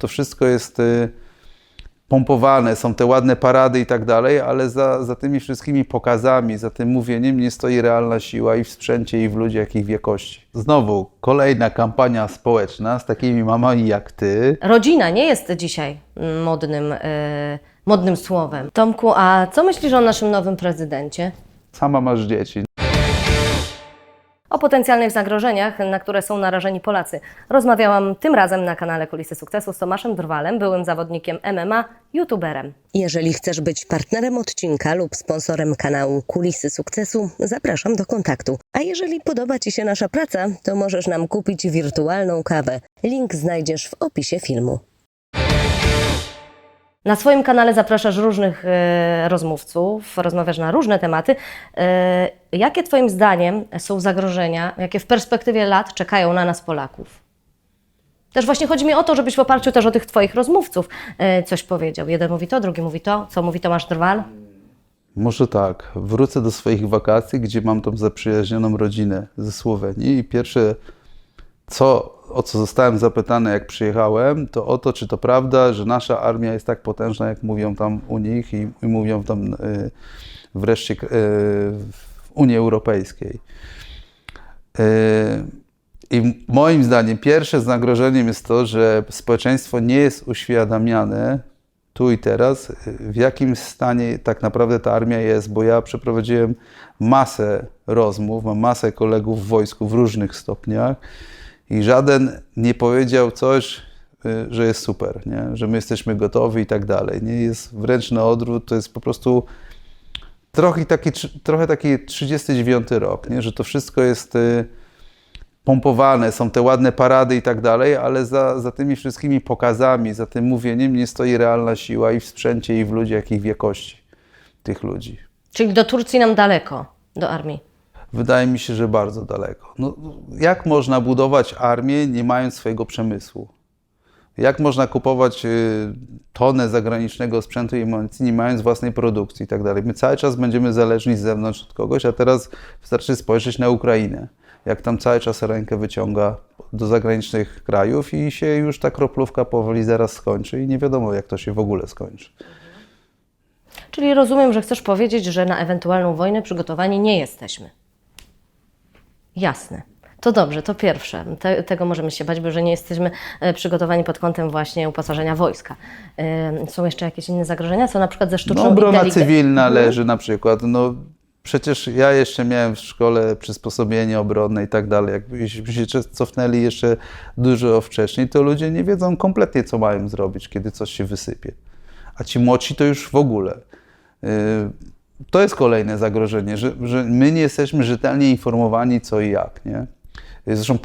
To wszystko jest y, pompowane, są te ładne parady i tak dalej, ale za, za tymi wszystkimi pokazami, za tym mówieniem nie stoi realna siła i w sprzęcie, i w ludziach, i w jakości. Znowu kolejna kampania społeczna z takimi mamami jak ty. Rodzina nie jest dzisiaj modnym, e, modnym słowem. Tomku, a co myślisz o naszym nowym prezydencie? Sama masz dzieci. O potencjalnych zagrożeniach, na które są narażeni Polacy. Rozmawiałam tym razem na kanale Kulisy Sukcesu z Tomaszem Drwalem, byłym zawodnikiem MMA, youtuberem. Jeżeli chcesz być partnerem odcinka lub sponsorem kanału Kulisy Sukcesu, zapraszam do kontaktu. A jeżeli podoba Ci się nasza praca, to możesz nam kupić wirtualną kawę. Link znajdziesz w opisie filmu. Na swoim kanale zapraszasz różnych e, rozmówców, rozmawiasz na różne tematy. E, jakie Twoim zdaniem są zagrożenia, jakie w perspektywie lat czekają na nas Polaków? Też właśnie chodzi mi o to, żebyś w oparciu też o tych Twoich rozmówców e, coś powiedział. Jeden mówi to, drugi mówi to. Co mówi Tomasz Drwal? Może tak, wrócę do swoich wakacji, gdzie mam tą zaprzyjaźnioną rodzinę ze Słowenii i pierwsze, co, o co zostałem zapytany, jak przyjechałem, to o to, czy to prawda, że nasza armia jest tak potężna, jak mówią tam u nich i, i mówią tam y, wreszcie y, w Unii Europejskiej. Y, I moim zdaniem pierwsze zagrożeniem jest to, że społeczeństwo nie jest uświadamiane tu i teraz, w jakim stanie tak naprawdę ta armia jest, bo ja przeprowadziłem masę rozmów, mam masę kolegów w wojsku w różnych stopniach i żaden nie powiedział coś, y, że jest super, nie? że my jesteśmy gotowi i tak dalej. Nie jest wręcz na odwrót, to jest po prostu trochę taki, trochę taki 39 rok, nie? że to wszystko jest y, pompowane, są te ładne parady i tak dalej, ale za, za tymi wszystkimi pokazami, za tym mówieniem nie stoi realna siła i w sprzęcie, i w ludziach, i w jakości tych ludzi. Czyli do Turcji nam daleko, do armii. Wydaje mi się, że bardzo daleko. No, jak można budować armię, nie mając swojego przemysłu? Jak można kupować y, tonę zagranicznego sprzętu i amunicji, nie mając własnej produkcji i tak dalej? My cały czas będziemy zależni z zewnątrz od kogoś, a teraz wystarczy spojrzeć na Ukrainę. Jak tam cały czas rękę wyciąga do zagranicznych krajów i się już ta kroplówka powoli zaraz skończy i nie wiadomo, jak to się w ogóle skończy. Czyli rozumiem, że chcesz powiedzieć, że na ewentualną wojnę przygotowani nie jesteśmy. Jasne. To dobrze, to pierwsze. Te, tego możemy się bać, bo że nie jesteśmy e, przygotowani pod kątem właśnie uposażenia wojska. E, Są jeszcze jakieś inne zagrożenia, co na przykład ze sztuczną No, obrona cywilna leży na przykład. No, przecież ja jeszcze miałem w szkole przysposobienie obronne i tak dalej. Jakbyśmy się cofnęli jeszcze dużo wcześniej, to ludzie nie wiedzą kompletnie, co mają zrobić, kiedy coś się wysypie. A ci młodsi to już w ogóle. Yy, To jest kolejne zagrożenie, że, że my nie jesteśmy rzetelnie informowani, co i jak. Nie? Zresztą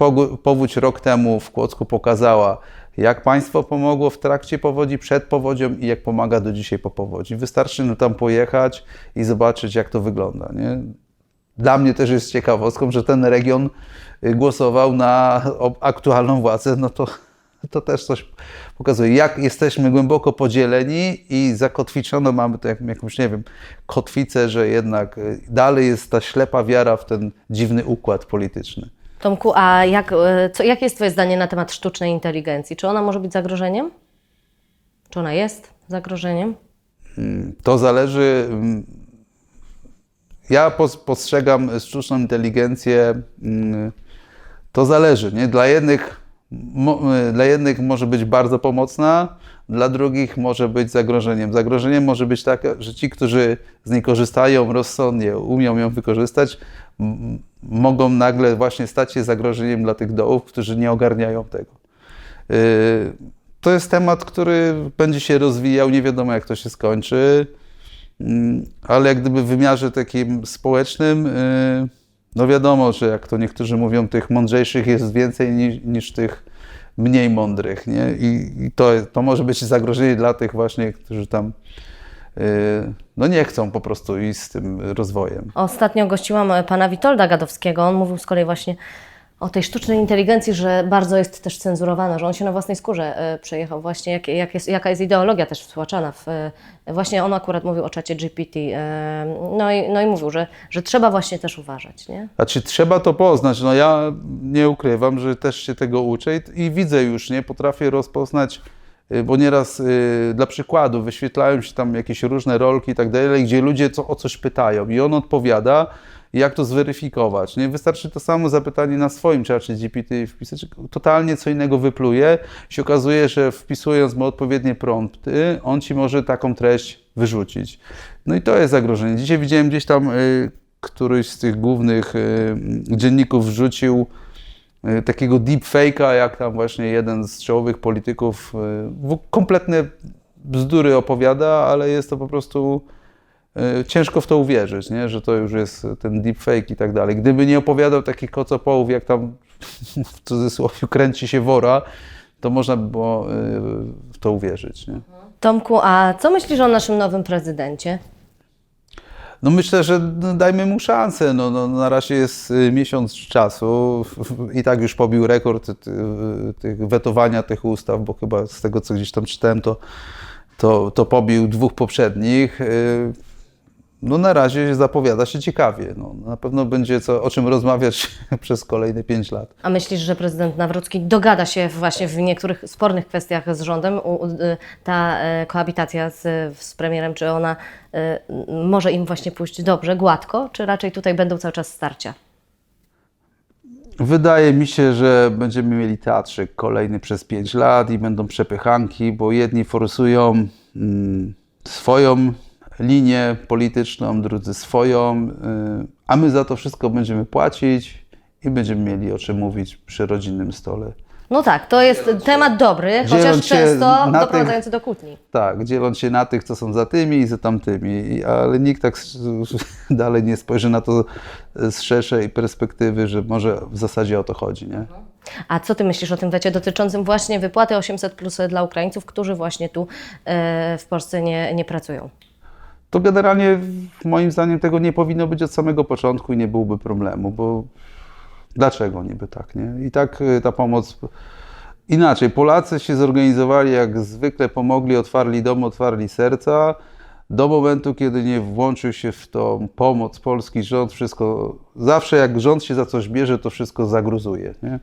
powódź rok temu w Kłodzku pokazała, jak państwo pomogło w trakcie powodzi, przed powodzią i jak pomaga do dzisiaj po powodzi. Wystarczy no tam pojechać i zobaczyć, jak to wygląda. Nie? Dla mnie też jest ciekawostką, że ten region y, głosował na aktualną władzę, no to, to też coś pokazuje. Jak jesteśmy głęboko podzieleni i zakotwiczono, mamy to jak, jakąś, nie wiem, kotwicę, że jednak y, dalej jest ta ślepa wiara w ten dziwny układ polityczny. Tomku, a jak, e, co, jakie jest Twoje zdanie na temat sztucznej inteligencji? Czy ona może być zagrożeniem? Czy ona jest zagrożeniem? To zależy. mm, Ja pos- postrzegam sztuczną inteligencję. mm, To zależy. Nie? Dla, jednych, y, dla jednych może być bardzo pomocna, dla drugich może być zagrożeniem. Zagrożeniem może być takie, że ci, którzy z niej korzystają rozsądnie, umią ją wykorzystać, mogą nagle właśnie stać się zagrożeniem dla tych dołów, którzy nie ogarniają tego. Y, To jest temat, który będzie się rozwijał, nie wiadomo jak to się skończy, Mm, ale jak gdyby w wymiarze takim społecznym, y, no wiadomo, że jak to niektórzy mówią, tych mądrzejszych jest więcej niż, niż tych mniej mądrych, nie? I, i to, to może być zagrożenie dla tych właśnie, którzy tam y, no nie chcą po prostu iść z tym rozwojem. Ostatnio gościłam pana Witolda Gadowskiego. On mówił z kolei właśnie o tej sztucznej inteligencji, że bardzo jest też cenzurowana, że on się na własnej skórze e, przejechał. Właśnie jak, jak jest, jaka jest ideologia też wtłaczana. W, e, właśnie on akurat mówił o czacie GPT. e, No i, no i mówił, że, że trzeba właśnie też uważać, nie? Znaczy trzeba to poznać. No ja nie ukrywam, że też się tego uczę i, i widzę już, nie? Potrafię rozpoznać y, bo nieraz y, dla przykładu wyświetlają się tam jakieś różne rolki i tak dalej, gdzie ludzie co, o coś pytają i on odpowiada, jak to zweryfikować. Nie wystarczy to samo zapytanie na swoim czacie GPT wpisać, totalnie co innego wypluje. Się okazuje, że wpisując mu odpowiednie prompty, on ci może taką treść wyrzucić. No i to jest zagrożenie. Dzisiaj widziałem gdzieś tam y, któryś z tych głównych y, dzienników wrzucił y, takiego deepfake'a, jak tam właśnie jeden z czołowych polityków y, kompletne bzdury opowiada, ale jest to po prostu ciężko w to uwierzyć, nie? że to już jest ten deepfake i tak dalej. Gdyby nie opowiadał takich kocopołów, jak tam w cudzysłowie kręci się wora, to można by było y, w to uwierzyć. Nie? Tomku, a co myślisz o naszym nowym prezydencie? No myślę, że no, dajmy mu szansę. No, no, na razie jest y, miesiąc czasu i tak już pobił rekord tych wetowania tych ustaw, bo chyba z tego, co gdzieś tam czytałem, to, to, to pobił dwóch poprzednich. No na razie zapowiada się ciekawie. No, na pewno będzie co, o czym rozmawiać przez kolejne pięć lat. A myślisz, że prezydent Nawrocki dogada się właśnie w niektórych spornych kwestiach z rządem? Ta e, koabitacja z, z premierem, czy ona m, może im właśnie pójść dobrze, gładko, czy raczej tutaj będą cały czas starcia? Wydaje mi się, że będziemy mieli teatrzyk kolejny przez 5 lat i będą przepychanki, bo jedni forsują mm, swoją linię polityczną, drudzy swoją, y, a my za to wszystko będziemy płacić i będziemy mieli o czym mówić przy rodzinnym stole. No tak, to jest temat dobry, chociaż dzieląc się często doprowadzający do kłótni. Tak, dzieląc się na tych, co są za tymi i za tamtymi, ale nikt tak dalej nie spojrzy na to z szerszej perspektywy, że może w zasadzie o to chodzi, nie? A co ty myślisz o tym wecie dotyczącym właśnie wypłaty 800 plus dla Ukraińców, którzy właśnie tu e, w Polsce nie, nie pracują? To generalnie moim zdaniem tego nie powinno być od samego początku i nie byłoby problemu, bo dlaczego niby tak, nie? I tak y, ta pomoc... Inaczej, Polacy się zorganizowali jak zwykle, pomogli, otwarli dom, otwarli serca. Do momentu, kiedy nie włączył się w tą pomoc polski rząd, wszystko... Zawsze jak rząd się za coś bierze, to wszystko zagruzuje, nie?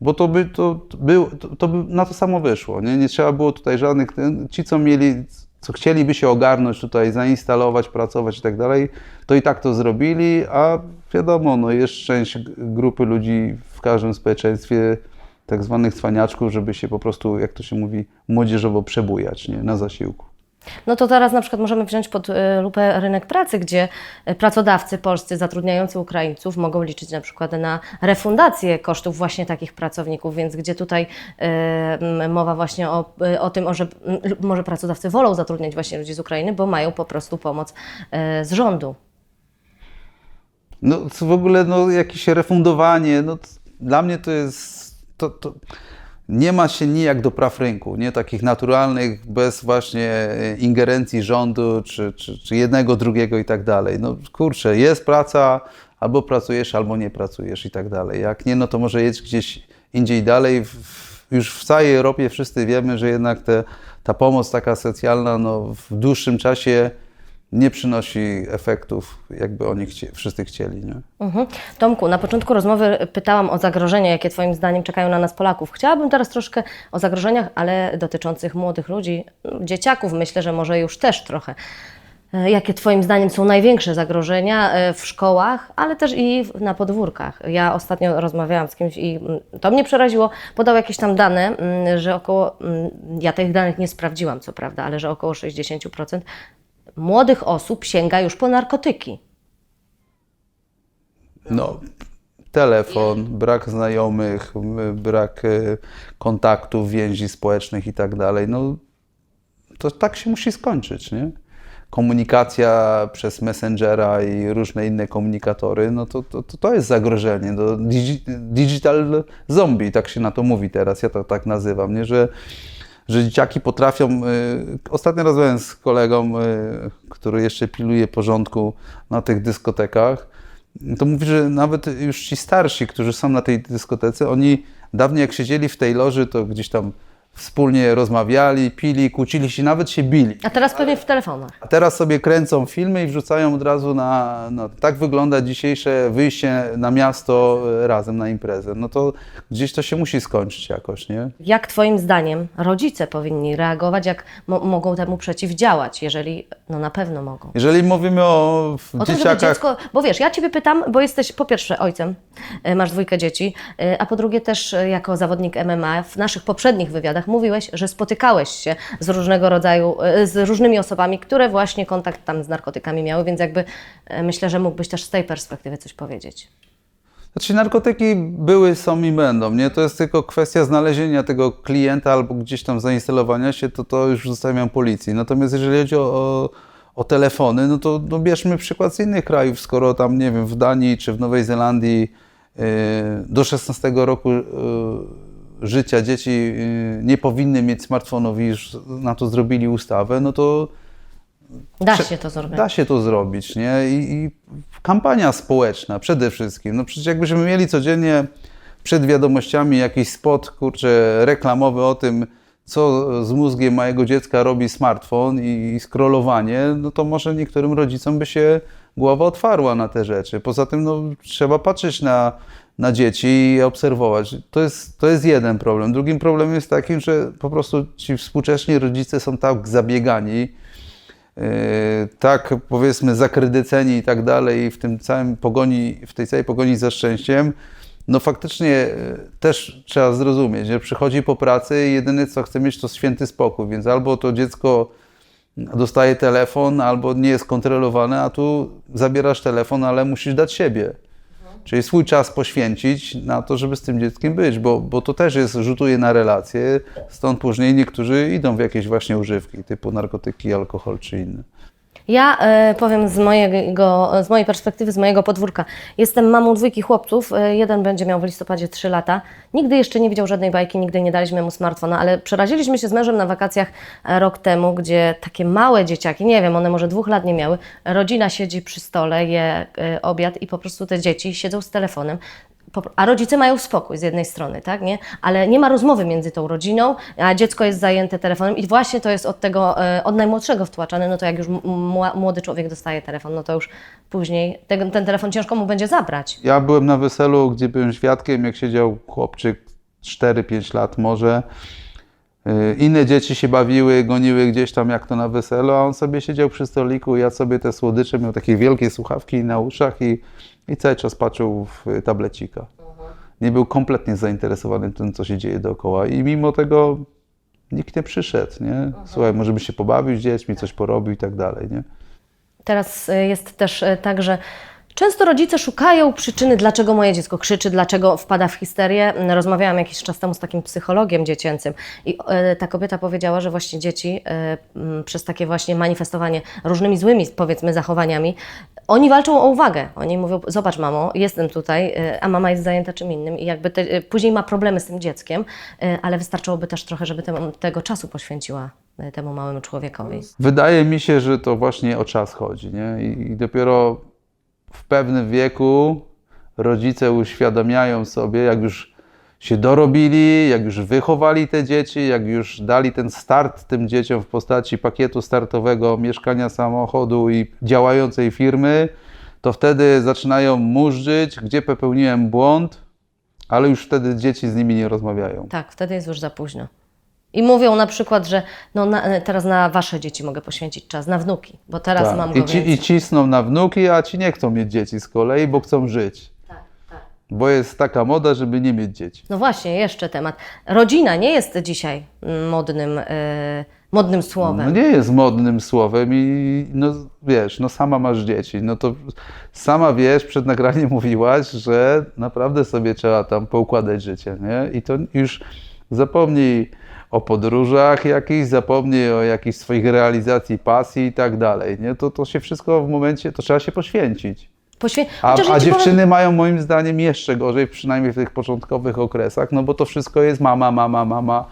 Bo to by, to, to był, to, to by na to samo wyszło. Nie, nie trzeba było tutaj żadnych. Ci, co mieli, co chcieliby się ogarnąć tutaj, zainstalować, pracować i tak dalej, to i tak to zrobili, a wiadomo, no jest część grupy ludzi w każdym społeczeństwie, tak zwanych cwaniaczków, żeby się po prostu, jak to się mówi, młodzieżowo przebujać nie, na zasiłku. No to teraz na przykład możemy wziąć pod e, lupę rynek pracy, gdzie e, pracodawcy polscy zatrudniający Ukraińców mogą liczyć na przykład na refundację kosztów właśnie takich pracowników, więc gdzie tutaj m, mowa właśnie o, o tym, że może pracodawcy wolą zatrudniać właśnie ludzi z Ukrainy, bo mają po prostu pomoc e, z rządu. No co w ogóle no, jakieś refundowanie, no dla mnie to jest, to, to nie ma się nijak do praw rynku, nie takich naturalnych, bez właśnie e, ingerencji rządu, czy, czy, czy jednego, drugiego i tak dalej. No kurczę, jest praca, albo pracujesz, albo nie pracujesz i tak dalej. Jak nie, no to może jedź gdzieś indziej dalej. Już w całej Europie wszyscy wiemy, że jednak te, ta pomoc taka socjalna no, w dłuższym czasie nie przynosi efektów, jakby oni chcie, wszyscy chcieli. Nie? Mhm. Tomku, na początku rozmowy pytałam o zagrożenia, jakie Twoim zdaniem czekają na nas Polaków. Chciałabym teraz troszkę o zagrożeniach, ale dotyczących młodych ludzi, dzieciaków, myślę, że może już też trochę. E, Jakie Twoim zdaniem są największe zagrożenia e, w szkołach, ale też i na podwórkach? Ja ostatnio rozmawiałam z kimś i mm, to mnie przeraziło. Podał jakieś tam dane, mm, że około, mm, ja tych danych nie sprawdziłam, co prawda, ale że około 60% młodych osób sięga już po narkotyki. No, telefon, brak znajomych, brak e, kontaktów, więzi społecznych i tak dalej. No, to tak się musi skończyć, nie? Komunikacja przez Messengera i różne inne komunikatory, no to, to, to, jest zagrożenie. No, digi, digital zombie, tak się na to mówi teraz, ja to tak nazywam, nie? Że, że dzieciaki potrafią. Y, ostatnio rozmawiałem z kolegą, y, który jeszcze pilnuje porządku na tych dyskotekach. To mówi, że nawet już ci starsi, którzy są na tej dyskotece, oni dawniej jak siedzieli w tej loży, to gdzieś tam wspólnie rozmawiali, pili, kłócili się, nawet się bili. A teraz pewnie w telefonach. A teraz sobie kręcą filmy i wrzucają od razu na. No, tak wygląda dzisiejsze wyjście na miasto e, razem na imprezę. No to gdzieś to się musi skończyć jakoś, nie? Jak Twoim zdaniem rodzice powinni reagować, jak mo- mogą temu przeciwdziałać, jeżeli no na pewno mogą? Jeżeli mówimy o O tym, dzieciakach. dziecko, bo wiesz, ja Ciebie pytam, bo jesteś po pierwsze ojcem, e, masz dwójkę dzieci, e, a po drugie też jako zawodnik MMA w naszych poprzednich wywiadach mówiłeś, że spotykałeś się z różnego rodzaju, e, z różnymi osobami, które właśnie kontakt tam z narkotykami miały, więc jakby e, myślę, że mógłbyś też z tej perspektywy coś powiedzieć. Znaczy narkotyki były, są i będą, nie? To jest tylko kwestia znalezienia tego klienta albo gdzieś tam zainstalowania się, to to już zostawiam policji. Natomiast jeżeli chodzi o, o, o telefony, no to no bierzmy przykład z innych krajów, skoro tam, nie wiem, w Danii czy w Nowej Zelandii yy, do 16 roku yy, życia dzieci yy, nie powinny mieć smartfonów i już na to zrobili ustawę, no to Da się to zrobić. Da się to zrobić, nie? I, I kampania społeczna przede wszystkim. No przecież jakbyśmy mieli codziennie przed wiadomościami jakiś spot, kurczę, reklamowy o tym, co z mózgiem mojego dziecka robi smartfon i, i scrollowanie, no to może niektórym rodzicom by się głowa otwarła na te rzeczy. Poza tym no, trzeba patrzeć na, na dzieci i obserwować. To jest, to jest jeden problem. Drugim problemem jest taki, że po prostu ci współcześni rodzice są tak zabiegani, Yy, tak powiedzmy zakredyceni i tak dalej w tym całym pogoni, w tej całej pogoni za szczęściem, no faktycznie yy, też trzeba zrozumieć, że przychodzi po pracy i jedyne co chce mieć to święty spokój, więc albo to dziecko dostaje telefon, albo nie jest kontrolowane, a tu zabierasz telefon, ale musisz dać siebie. Czyli swój czas poświęcić na to, żeby z tym dzieckiem być, bo, bo to też jest, rzutuje na relacje, stąd później niektórzy idą w jakieś właśnie używki, typu narkotyki, alkohol czy inne. Ja e, powiem z, mojego, z mojej perspektywy, z mojego podwórka. Jestem mamą dwójki chłopców. E, jeden będzie miał w listopadzie 3 lata. Nigdy jeszcze nie widział żadnej bajki, nigdy nie daliśmy mu smartfona, ale przeraziliśmy się z mężem na wakacjach e, rok temu, gdzie takie małe dzieciaki, nie wiem, one może dwóch lat nie miały, rodzina siedzi przy stole, je e, obiad i po prostu te dzieci siedzą z telefonem. A rodzice mają spokój z jednej strony, tak, nie? Ale nie ma rozmowy między tą rodziną, a dziecko jest zajęte telefonem i właśnie to jest od tego, e, od najmłodszego wtłaczane, no to jak już młody człowiek dostaje telefon, no to już później ten, ten telefon ciężko mu będzie zabrać. Ja byłem na weselu, gdzie byłem świadkiem, jak siedział chłopczyk 4-5 lat może. Yy, Inne dzieci się bawiły, goniły gdzieś tam jak to na weselu, a on sobie siedział przy stoliku, jadł sobie te słodycze, miał takie wielkie słuchawki na uszach i, i cały czas patrzył w tablecika. Nie był kompletnie zainteresowany tym, co się dzieje dookoła i mimo tego nikt nie przyszedł, nie? Słuchaj, może by się pobawił z dziećmi, coś porobił i tak dalej, nie? Teraz e, jest też e, tak, że często rodzice szukają przyczyny, dlaczego moje dziecko krzyczy, dlaczego wpada w histerię. Rozmawiałam jakiś czas temu z takim psychologiem dziecięcym i e, ta kobieta powiedziała, że właśnie dzieci przez takie właśnie manifestowanie różnymi złymi, powiedzmy, zachowaniami, oni walczą o uwagę. Oni mówią, zobacz mamo, jestem tutaj, e, a mama jest zajęta czym innym i jakby te, e, później ma problemy z tym dzieckiem, e, ale wystarczyłoby też trochę, żeby temu, tego czasu poświęciła temu małemu człowiekowi. Wydaje mi się, że to właśnie o czas chodzi, nie? I dopiero w pewnym wieku rodzice uświadamiają sobie, jak już się dorobili, jak już wychowali te dzieci, jak już dali ten start tym dzieciom w postaci pakietu startowego, mieszkania, samochodu i działającej firmy, to wtedy zaczynają murzyć, gdzie popełniłem błąd, ale już wtedy dzieci z nimi nie rozmawiają. Tak, wtedy jest już za późno. I mówią na przykład, że no na, teraz na wasze dzieci mogę poświęcić czas, na wnuki, bo teraz Tak. mam go I, ci, I cisną na wnuki, a ci nie chcą mieć dzieci z kolei, bo chcą żyć. Bo jest taka moda, żeby nie mieć dzieci. No właśnie, jeszcze temat. Rodzina nie jest dzisiaj mm, modnym, e, modnym No słowem. nie jest modnym słowem i no wiesz, no sama masz dzieci. No to sama wiesz, przed nagraniem mówiłaś, że naprawdę sobie trzeba tam poukładać życie, nie? I to już zapomnij o podróżach jakichś, zapomnij o jakichś swoich realizacji pasji i tak dalej, nie? To, to się wszystko w momencie, to trzeba się poświęcić. Poświę... A, a ci powiem- dziewczyny mają moim zdaniem jeszcze gorzej, przynajmniej w tych początkowych okresach, no bo to wszystko jest mama, mama, mama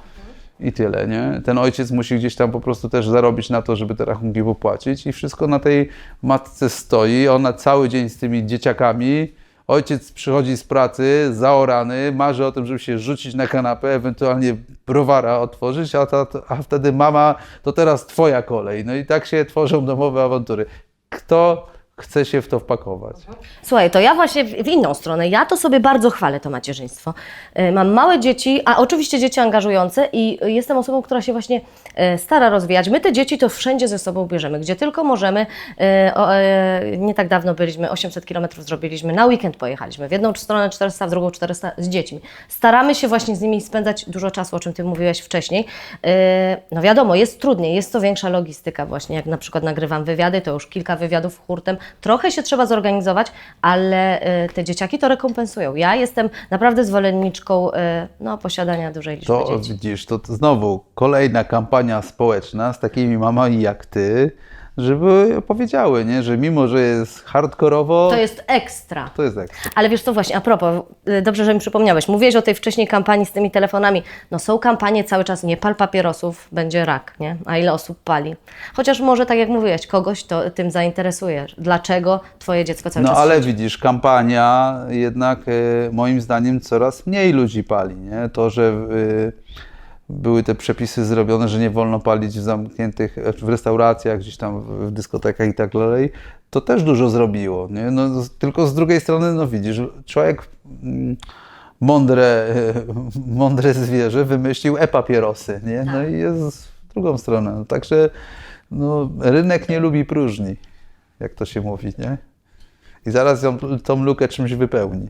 i tyle, nie? Ten ojciec musi gdzieś tam po prostu też zarobić na to, żeby te rachunki popłacić i wszystko na tej matce stoi, ona cały dzień z tymi dzieciakami, Ojciec przychodzi z pracy, zaorany, marzy o tym, żeby się rzucić na kanapę, ewentualnie browara otworzyć, a, ta, a wtedy mama, to teraz twoja kolej. No i tak się tworzą domowe awantury. Kto chce się w to wpakować? Słuchaj, to ja właśnie w inną stronę. Ja to sobie bardzo chwalę, to macierzyństwo. E, Mam małe dzieci, a oczywiście dzieci angażujące i jestem osobą, która się właśnie e, stara rozwijać. My te dzieci to wszędzie ze sobą bierzemy, gdzie tylko możemy. E, Nie tak dawno byliśmy, 800 km zrobiliśmy, na weekend pojechaliśmy. W jedną stronę 400, w drugą 400 z dziećmi. Staramy się właśnie z nimi spędzać dużo czasu, o czym Ty mówiłeś wcześniej. No wiadomo, jest trudniej, jest to większa logistyka właśnie, jak na przykład nagrywam wywiady, to już kilka wywiadów hurtem. Trochę się trzeba zorganizować, ale e, te dzieciaki to rekompensują. Ja jestem naprawdę zwolenniczką e, no, posiadania dużej liczby To dzieci. widzisz, to, to znowu kolejna kampania społeczna z takimi mamami jak ty, żeby powiedziały, nie, że mimo, że jest hardkorowo, To jest ekstra. to jest ekstra. Ale wiesz co właśnie, a propos, y, dobrze, że mi przypomniałeś. Mówiłeś o tej wcześniej kampanii z tymi telefonami. No są kampanie cały czas, nie pal papierosów, będzie rak, nie? A ile osób pali? Chociaż może, tak jak mówiłeś, kogoś to tym zainteresuje. Dlaczego twoje dziecko cały No czas ale siedzi? widzisz, kampania jednak e, moim zdaniem coraz mniej ludzi pali, nie? To, że e, były te przepisy zrobione, że nie wolno palić w zamkniętych, e, w restauracjach, gdzieś tam w- dyskotekach i tak dalej, to też dużo zrobiło, nie? No, tylko z drugiej strony, no widzisz, człowiek mm, mądre, mądre zwierzę wymyślił e-papierosy, nie? No i jest w drugą stronę. No, Także no, rynek nie lubi próżni, jak to się mówi, nie? I zaraz ją, tą lukę czymś wypełni.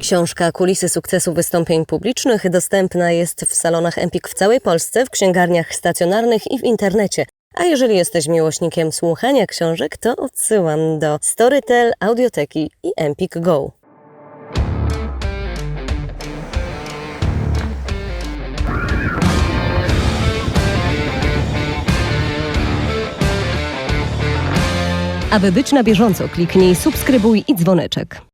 Książka Kulisy sukcesu wystąpień publicznych dostępna jest w salonach Empik w całej Polsce, w księgarniach stacjonarnych i w internecie. A jeżeli jesteś miłośnikiem słuchania książek, to odsyłam do Storytel, Audioteki i Empik Go. Aby być na bieżąco, kliknij subskrybuj i dzwoneczek.